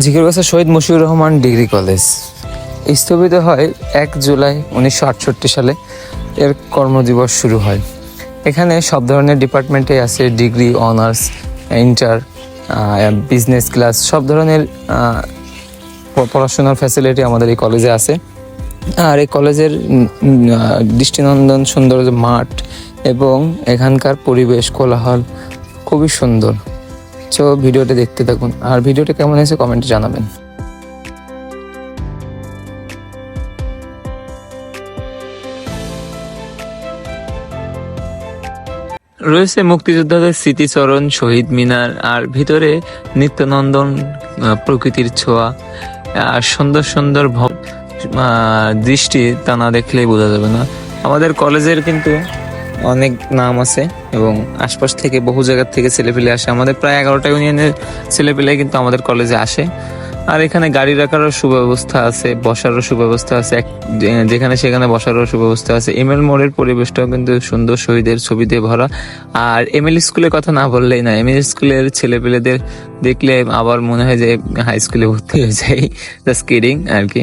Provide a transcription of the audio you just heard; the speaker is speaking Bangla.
জিকিরবাসা শহীদ মশিউর রহমান ডিগ্রি কলেজ। স্থপিত হয় এক জুলাই উনিশশো আটষট্টি সালে এর কর্মদিবস শুরু হয়। এখানে সব ধরনের ডিপার্টমেন্টে আছে degree, honours, inter business class, সব ধরনের পড়াশোনার ফ্যাসিলিটি আমাদের এই কলেজে আছে। আর এই কলেজের দৃষ্টিনন্দন সুন্দর মাঠ এবং এখানকার পরিবেশ কোলাহল খুবই সুন্দর। তো ভিডিওটা দেখতে থাকুন। আর ভিডিওটা কেমন হয়েছে কমেন্টে জানাবেন। রয়েছে মুক্তিযোদ্ধাদের স্মৃতিচরণ, শহীদ মিনার, আর ভিতরে নিত্যনন্দন প্রকৃতির ছোঁয়া, আর সুন্দর সুন্দর দৃষ্টি তা না দেখলেই বোঝা যাবে না। আমাদের কলেজের কিন্তু অনেক নাম আছে। এবং আশপাশ থেকে বহু জায়গার থেকে ছেলেপেলে আসে। আমাদের প্রায় এগারোটা ইউনিয়নের ছেলেপেলে কিন্তু আমাদের কলেজে আসে। আর এখানে গাড়ি রাখারও সুব্যবস্থা আছে, বসারও সুব্যবস্থা আছে। যেখানে সেখানে বসারও সুব্যবস্থা আছে। এমএল মোড়ের পরিবেশটাও কিন্তু সুন্দর, শহীদের ছবি দিয়ে ভরা। আর এমএল স্কুলের কথা না বললেই না এমএল স্কুলের ছেলেপেলেদের দেখলে আবার মনে হয় যে হাই স্কুলে ভর্তি হয়ে যাই জাস্ট কিডিং আর কি।